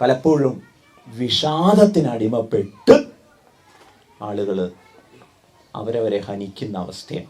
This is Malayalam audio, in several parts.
പലപ്പോഴും വിഷാദത്തിന് അടിമപ്പെട്ട് ആളുകൾ അവരവരെ ഹനിക്കുന്ന അവസ്ഥയാണ്.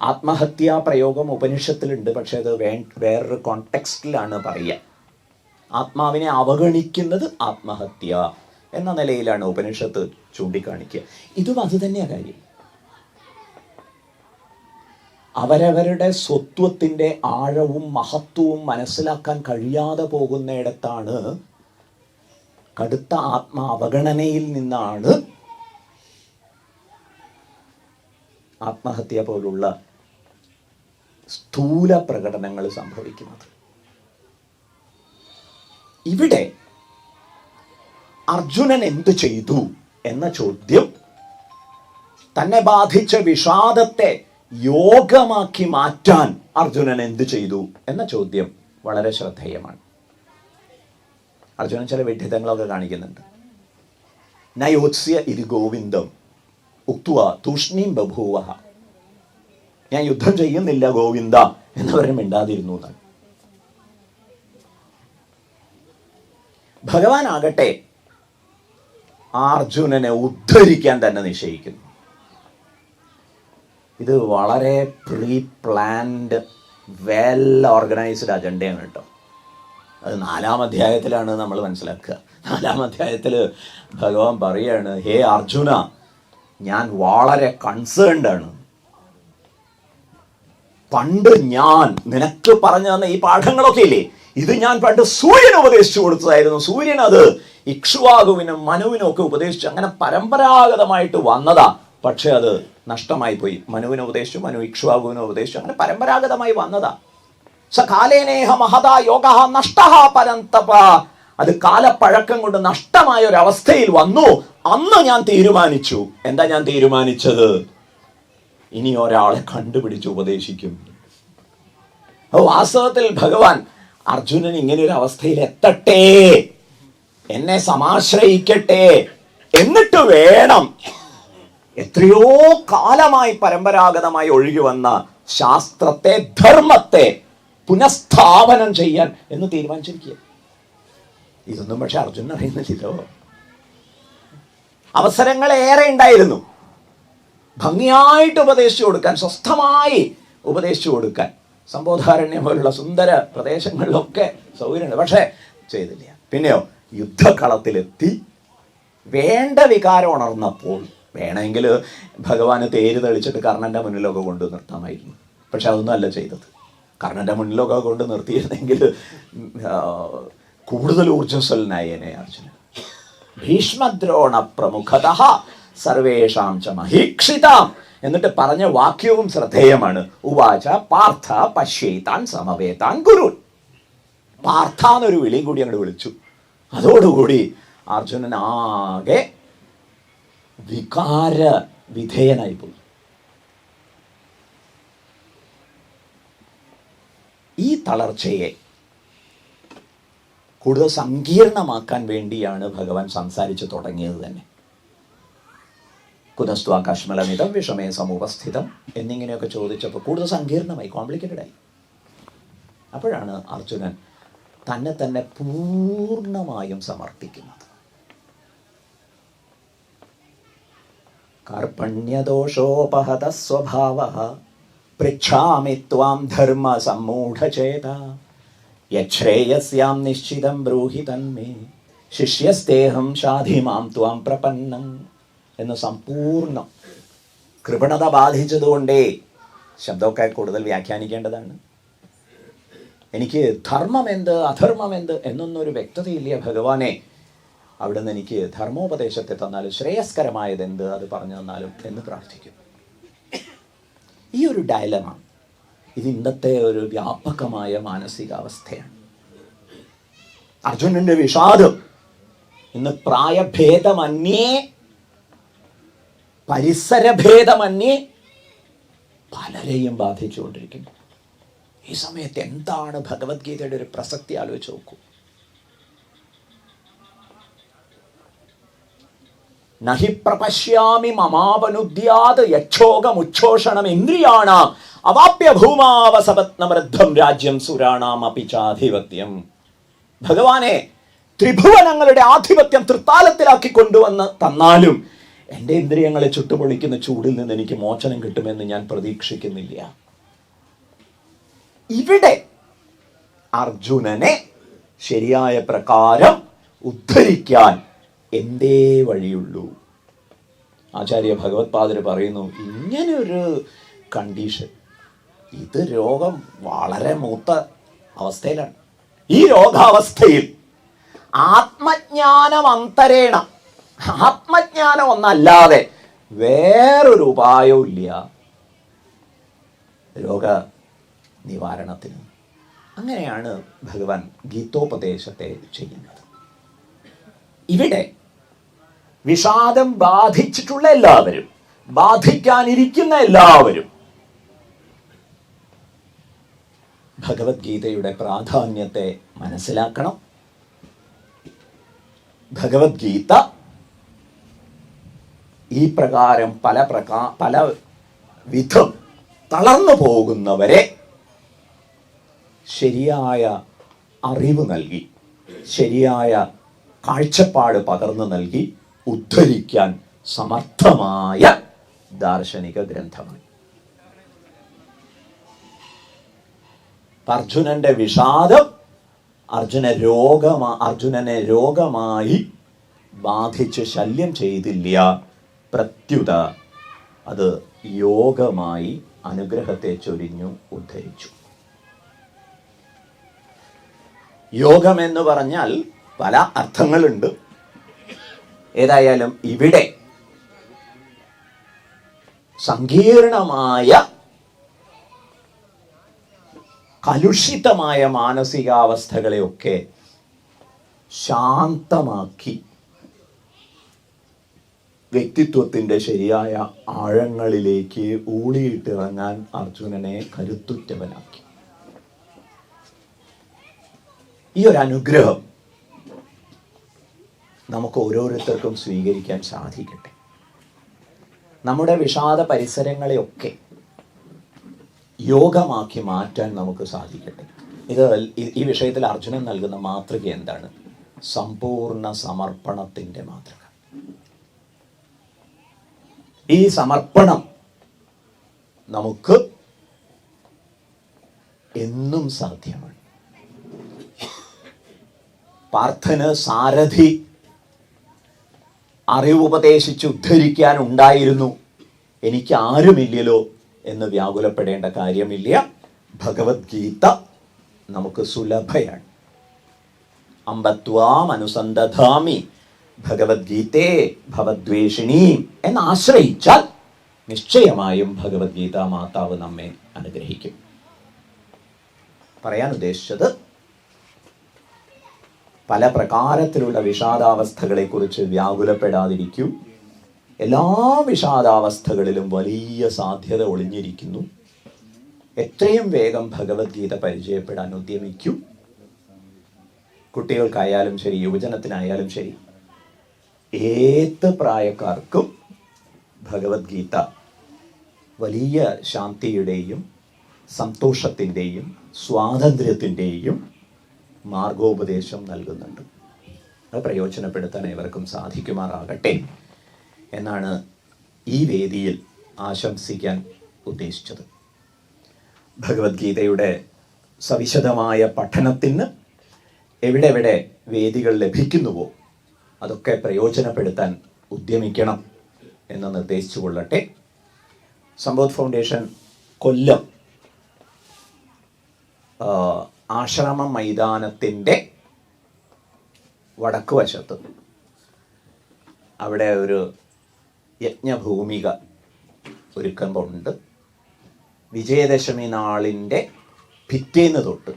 ആത്മഹത്യാ പ്രയോഗം ഉപനിഷത്തിലുണ്ട് പക്ഷെ അത് വേ വേറൊരു കോണ്ടെക്സ്റ്റിലാണ് പറയുക. ആത്മാവിനെ അവഗണിക്കുന്നത് ആത്മഹത്യ എന്ന നിലയിലാണ് ഉപനിഷത്ത് ചൂണ്ടിക്കാണിക്കുക. ഇതും അത് തന്നെയാണ് കാര്യം. അവരവരുടെ സ്വത്വത്തിന്റെ ആഴവും മഹത്വവും മനസ്സിലാക്കാൻ കഴിയാതെ പോകുന്നിടത്താണ് കടുത്ത ആത്മ അവഗണനയിൽ നിന്നാണ് ആത്മഹത്യ പോലുള്ള സ്ഥൂല പ്രകടനങ്ങൾ സംഭവിക്കുന്നത്. ഇവിടെ അർജുനൻ എന്തു ചെയ്തു എന്ന ചോദ്യം തന്നെ ബാധിച്ച വിഷാദത്തെ യോഗമാക്കി മാറ്റാൻ അർജുനൻ എന്ത് ചെയ്തു എന്ന ചോദ്യം വളരെ ശ്രദ്ധേയമാണ്. അർജുനൻ ചില വിഡ്ഢിതങ്ങളൊക്കെ കാണിക്കുന്നുണ്ട്. നയോത്സ്യ ഇരു ഗോവിന്ദം ഉക്തുവ തൂഷ്ണീം ബഭൂവ ഞാൻ യുദ്ധം ചെയ്യുന്നില്ല ഗോവിന്ദ എന്നവരെ മിണ്ടാതിരുന്നു എന്നാണ് ഭഗവാൻ ആകട്ടെ അർജുനനെ ഉദ്ധരിക്കാൻ തന്നെ നിശ്ചയിക്കുന്നു. ഇത് വളരെ പ്രീ പ്ലാൻഡ് വെൽ ഓർഗനൈസ്ഡ് അജണ്ടയാണ് കേട്ടോ. അത് നാലാം അധ്യായത്തിലാണ് നമ്മൾ മനസ്സിലാക്കുക. നാലാം അധ്യായത്തിൽ ഭഗവാൻ പറയാണ് ഹേ അർജുന ഞാൻ വളരെ കൺസേൺഡ് ആണ്. പണ്ട് ഞാൻ നിനക്ക് പറഞ്ഞു തന്ന ഈ പാഠങ്ങളൊക്കെ ഇല്ലേ? ഇത് ഞാൻ പണ്ട് സൂര്യൻ ഉപദേശിച്ചു കൊടുത്തതായിരുന്നു. സൂര്യൻ അത് ഇക്ഷുവാകുവിനും മനുവിനും ഒക്കെ ഉപദേശിച്ചു. അങ്ങനെ പരമ്പരാഗതമായിട്ട് വന്നതാ. പക്ഷെ അത് നഷ്ടമായി പോയി മനുവിനെ ഉപദേശിച്ചു മനു ഇക്ഷ്വാകുവിനെ ഉപദേശിച്ചു. അങ്ങനെ പരമ്പരാഗതമായി വന്നതാ. സ കാലേനേഹ മഹതാ യോഗ നഷ്ടഹ പരന്തപ. അത് കാലപ്പഴക്കം കൊണ്ട് നഷ്ടമായ ഒരു അവസ്ഥയിൽ വന്നു. അന്ന് ഞാൻ തീരുമാനിച്ചു. എന്താ ഞാൻ തീരുമാനിച്ചത്? ഇനി ഒരാളെ കണ്ടുപിടിച്ച് ഉപദേശിക്കും. വാസ്തവത്തിൽ ഭഗവാൻ അർജുനൻ ഇങ്ങനെ ഒരു അവസ്ഥയിൽ എത്തട്ടെ. എന്നെ സമാശ്രയിക്കട്ടെ. എന്നിട്ട് വേണം. എത്രയോ കാലമായി പരമ്പരാഗതമായി ഒഴുകി വന്ന ശാസ്ത്രത്തെ ധർമ്മത്തെ പുനഃസ്ഥാപനം ചെയ്യാൻ എന്ന് തീരുമാനിച്ചിരിക്കുക. ഇതൊന്നും പക്ഷെ അർജുൻ അറിയുന്നില്ലല്ലോ. അവസരങ്ങൾ ഏറെ ഉണ്ടായിരുന്നു. ഭംഗിയായിട്ട് ഉപദേശിച്ചു കൊടുക്കാൻ സ്വസ്ഥമായി ഉപദേശിച്ചു കൊടുക്കാൻ. സംബോധാരണ്യം പോലുള്ള സുന്ദര പ്രദേശങ്ങളിലൊക്കെ സൗകര്യമുണ്ട് പക്ഷേ ചെയ്തില്ല. പിന്നെയോ യുദ്ധക്കളത്തിലെത്തി വേണ്ട വികാരം ഉണർന്നപ്പോൾ വേണമെങ്കിൽ ഭഗവാന് തേര് തെളിച്ചിട്ട് കർണന്റെ മുന്നിലൊക്കെ കൊണ്ട് നിർത്താമായിരുന്നു. പക്ഷെ അതൊന്നും അല്ല ചെയ്തത്. കർണന്റെ മുന്നിലൊക്കെ കൊണ്ട് നിർത്തിയിരുന്നെങ്കിൽ കൂടുതൽ ഊർജസ്വലനായേനെ അർജുനൻ. ഭീഷ്മദ്രോണ പ്രമുഖത സർവേഷാം ച മഹീക്ഷിതാം എന്നിട്ട് പറഞ്ഞ വാക്യവും ശ്രദ്ധേയമാണ്. ഉവാച പാർത്ഥ പശ്യേതാൻ സമവേതാൻ ഗുരു പാർത്ഥ എന്നൊരു വിളിയും കൂടി അങ്ങോട്ട് വിളിച്ചു. അതോടുകൂടി അർജുനൻ ആകെ വികാര വിധേയനായി പോയി. ഈ തളർച്ചയെ കൂടുതൽ സങ്കീർണമാക്കാൻ വേണ്ടിയാണ് ഭഗവാൻ സംസാരിച്ചു തുടങ്ങിയത് തന്നെ. കുതസ്തു ആകാശമലമിതം വിഷമയ സമുപസ്ഥിതം എന്നിങ്ങനെയൊക്കെ ചോദിച്ചപ്പോൾ കൂടുതൽ സങ്കീർണമായി കോംപ്ലിക്കേറ്റഡ് ആയി. അപ്പോഴാണ് അർജുനൻ തന്നെ തന്നെ പൂർണമായും സമർപ്പിക്കുന്നത് കർപ്പണ്യദോഷോപഹത സ്വഭാവ പൃച്ഛാമി ത്വാം ധർമ്മ സമ്മൂഢചേത യശ്രേയസ്യാം നിശ്ചിതം ബ്രൂഹി തന്മേ. ശിഷ്യസ്തേഹം ഷാധിമാം ത്വാം പ്രപന്നം. എന്ന് സമ്പൂർണം കൃപണത ബാധിച്ചതുകൊണ്ടേ ശബ്ദമൊക്കെ കൂടുതൽ വ്യാഖ്യാനിക്കേണ്ടതാണ്. എനിക്ക് ധർമ്മം എന്ത് അധർമ്മം എന്ത് എന്നൊന്നും ഒരു വ്യക്തതയില്ല ഭഗവാനെ. അവിടുന്ന് എനിക്ക് ധർമ്മോപദേശത്തെ തന്നാലും ശ്രേയസ്കരമായത് എന്ത് അത് പറഞ്ഞു തന്നാലും എന്ന് പ്രാർത്ഥിക്കുന്നു ഈ ഒരു ഡയലമ ഇത് ഇന്നത്തെ ഒരു വ്യാപകമായ മാനസികാവസ്ഥയാണ്. അർജുനന്റെ വിഷാദം ഇന്ന് പ്രായഭേദമന്യേ പരിസരഭേദമന്യേ പലരെയും ബാധിച്ചുകൊണ്ടിരിക്കുന്നു. ഈ സമയത്ത് എന്താണ് ഭഗവത്ഗീതയുടെ ഒരു പ്രസക്തി ആലോചിച്ച് നോക്കൂ. നഹി പ്രപശ്യാമി മമാപനുദ്യാത് യക്ഷോകമുച്ഛോഷണം ഇന്ദ്രിയാണാം. അവാപ്യ ഭൂമാവസപത്നമൃദ്ധം രാജ്യം സുരാണാം അപി ചാധിപത്യം ഭഗവാനെ ത്രിഭുവനങ്ങളുടെ ആധിപത്യം തൃത്താലത്തിലാക്കി കൊണ്ടുവന്ന് തന്നാലും എന്റെ ഇന്ദ്രിയങ്ങളെ ചുട്ടുപൊളിക്കുന്ന ചൂടിൽ നിന്ന് എനിക്ക് മോചനം കിട്ടുമെന്ന് ഞാൻ പ്രതീക്ഷിക്കുന്നില്ല. ഇവിടെ അർജുനനെ ശരിയായ പ്രകാരം ഉദ്ധരിക്കാൻ എന്തേ വഴിയുള്ളൂ? ആചാര്യ ഭഗവത്പാദർ പറയുന്നു ഇങ്ങനൊരു കണ്ടീഷൻ ഇത് രോഗം വളരെ മൂത്ത അവസ്ഥയിലാണ്. ഈ രോഗാവസ്ഥയിൽ ആത്മജ്ഞാനം അന്തരേണ. ആത്മജ്ഞാനം ഒന്നല്ലാതെ വേറൊരു ഉപായവും ഇല്ല. രോഗ നിവാരണത്തിന് അങ്ങനെയാണ് ഭഗവാൻ ഗീതോപദേശത്തെ ചെയ്യുന്നത്. ഇവിടെ വിഷാദം ബാധിച്ചിട്ടുള്ള എല്ലാവരും ബാധിക്കാനിരിക്കുന്ന എല്ലാവരും. ഭഗവത്ഗീതയുടെ പ്രാധാന്യത്തെ മനസ്സിലാക്കണം. ഭഗവത്ഗീത ഈ പ്രകാരം പല പ്രകാ പല വിധം തളർന്നു പോകുന്നവരെ ശരിയായ അറിവ് നൽകി ശരിയായ കാഴ്ചപ്പാട് പകർന്നു നൽകി ഉദ്ധരിക്കാൻ സമർത്ഥമായ ദാർശനിക ഗ്രന്ഥമാണ്. അർജുനന്റെ വിഷാദം അർജുന രോഗമാ അർജുനനെ രോഗമായി ബാധിച്ച് ശല്യം ചെയ്തില്ല. പ്രത്യുത അത് യോഗമായി അനുഗ്രഹത്തെ ചൊരിഞ്ഞു ഉദ്ധരിച്ചു. യോഗം എന്ന് പറഞ്ഞാൽ പല അർത്ഥങ്ങളുണ്ട്. ഏതായാലും ഇവിടെ സങ്കീർണമായ കലുഷിതമായ മാനസികാവസ്ഥകളെയൊക്കെ ശാന്തമാക്കി വ്യക്തിത്വത്തിന്റെ ശരിയായ ആഴങ്ങളിലേക്ക് ഊളിയിട്ടിറങ്ങാൻ അർജുനനെ കരുത്തുറ്റവനാക്കി. ഈ ഒരു അനുഗ്രഹം നമുക്ക് ഓരോരുത്തർക്കും സ്വീകരിക്കാൻ സാധിക്കട്ടെ. നമ്മുടെ വിഷാദ പരിസരങ്ങളെയൊക്കെ യോഗമാക്കി മാറ്റാൻ നമുക്ക് സാധിക്കട്ടെ. ഇത് ഈ- വിഷയത്തിൽ അർജുനൻ നൽകുന്ന മാതൃക എന്താണ്? സമ്പൂർണ സമർപ്പണത്തിന്റെ മാതൃക. ഈ സമർപ്പണം നമുക്ക് എന്നും സാധ്യമാണ്. പാർത്ഥന് സാരഥി അറിവുപദേശിച്ച് ഉദ്ധരിക്കാൻ ഉണ്ടായിരുന്നു എനിക്ക് ആരുമില്ലല്ലോ എന്ന് വ്യാകുലപ്പെടേണ്ട കാര്യമില്ല. ഭഗവത്ഗീത നമുക്ക് സുലഭയാണ്. അമ്പത്വാം അനുസന്ധധാമി ഭഗവത്ഗീതയെ ഭവദ്വേഷിണി എന്ന് ആശ്രയിച്ചാൽ നിശ്ചയമായും ഭഗവത്ഗീത മാതാവ് നമ്മെ അനുഗ്രഹിക്കും. പറയാൻ ഉദ്ദേശിച്ചത് പല പ്രകാരത്തിലുള്ള വിഷാദാവസ്ഥകളെക്കുറിച്ച് വ്യാകുലപ്പെടാതിരിക്കൂ. എല്ലാ വിഷാദാവസ്ഥകളിലും വലിയ സാധ്യത ഒളിഞ്ഞിരിക്കുന്നു. എത്രയും വേഗം ഭഗവത്ഗീത പരിചയപ്പെടാൻ ഉദ്യമിക്കൂ. കുട്ടികൾക്കായാലും ശരി യുവജനത്തിനായാലും ശരി ഏത് പ്രായക്കാർക്കും ഭഗവത്ഗീത വലിയ ശാന്തിയുടെയും സന്തോഷത്തിന്റെയും സ്വാതന്ത്ര്യത്തിന്റെയും മാർഗോപദേശം നൽകുന്നുണ്ട്. അത് പ്രയോജനപ്പെടുത്താൻ ഏവർക്കും സാധിക്കുമാറാകട്ടെ എന്നാണ് ഈ വേദിയിൽ ആശംസിക്കാൻ ഉദ്ദേശിച്ചത്. ഭഗവത്ഗീതയുടെ സവിശദമായ പഠനത്തിന് എവിടെ എവിടെ വേദികൾ ലഭിക്കുന്നുവോ അതൊക്കെ പ്രയോജനപ്പെടുത്താൻ ഉദ്യമിക്കണം എന്ന് നിർദ്ദേശിച്ചു കൊള്ളട്ടെ. സമ്പോധ് ഫൗണ്ടേഷൻ കൊല്ലം ആശ്രമ മൈതാനത്തിന്റെ വടക്ക് വശത്ത്. അവിടെ ഒരു യജ്ഞഭൂമിക ഒരുക്കുന്നുണ്ട് വിജയദശമി നാളിന്റെ പിറ്റേന്ന് തൊട്ട്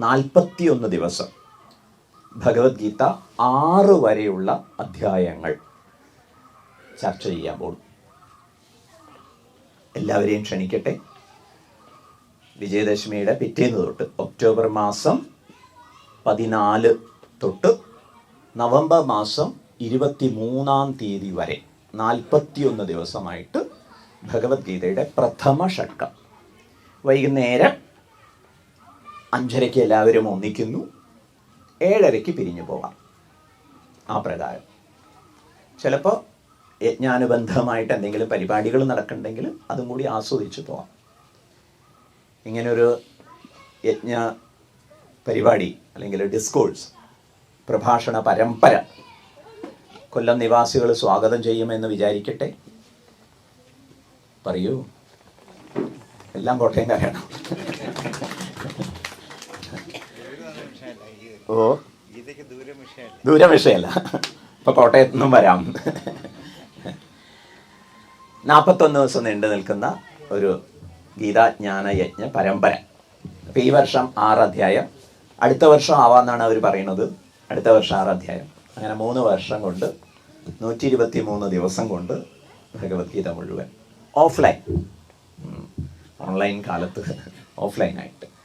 നാൽപ്പത്തിയൊന്ന് ദിവസം ഭഗവത്ഗീത ആറ് വരെയുള്ള അധ്യായങ്ങൾ ചർച്ച ചെയ്യാൻ പോകും എല്ലാവരെയും ക്ഷണിക്കട്ടെ. വിജയദശമിയുടെ പിറ്റേന്ന് തൊട്ട് ഒക്ടോബർ മാസം പതിനാല് തൊട്ട് നവംബർ മാസം ഇരുപത്തി മൂന്നാം തീയതി വരെ നാൽപ്പത്തിയൊന്ന് ദിവസമായിട്ട് ഭഗവത്ഗീതയുടെ പ്രഥമ ഷട്കം വൈകുന്നേരം അഞ്ചരയ്ക്ക് എല്ലാവരും ഒന്നിക്കുന്നു. ഏഴരയ്ക്ക് പിരിഞ്ഞു പോകാം ആ പ്രകാരം. ചിലപ്പോൾ യജ്ഞാനുബന്ധമായിട്ട് എന്തെങ്കിലും പരിപാടികൾ നടക്കണ്ടെങ്കിൽ അതും കൂടി ആസ്വദിച്ച് പോവാം. ഇങ്ങനൊരു യജ്ഞ പരിപാടി അല്ലെങ്കിൽ ഡിസ്കോഴ്സ് പ്രഭാഷണ പരമ്പര കൊല്ലം നിവാസികൾ സ്വാഗതം ചെയ്യുമെന്ന് വിചാരിക്കട്ടെ? പറയൂ. എല്ലാം കോട്ടയംകാരാണ് ഓ. ദൂരം വിഷയമല്ല? ഇപ്പൊ കോട്ടയത്തു നിന്നും വരാം. നാൽപ്പത്തൊന്ന് ദിവസം നീണ്ടു നിൽക്കുന്ന ഒരു ഗീതാജ്ഞാന യജ്ഞ പരമ്പര. അപ്പൊ ഈ വർഷം ആറ് അധ്യായം അടുത്ത വർഷം ആവാന്നാണ് അവർ പറയുന്നത്. അടുത്ത വർഷം ആറ് അധ്യായം അങ്ങനെ മൂന്ന് വർഷം കൊണ്ട് നൂറ്റി ഇരുപത്തി മൂന്ന് ദിവസം കൊണ്ട് ഭഗവത്ഗീത മുഴുവൻ ഓഫ്ലൈൻ. ഓൺലൈൻ കാലത്ത് ഓഫ്ലൈനായിട്ട്.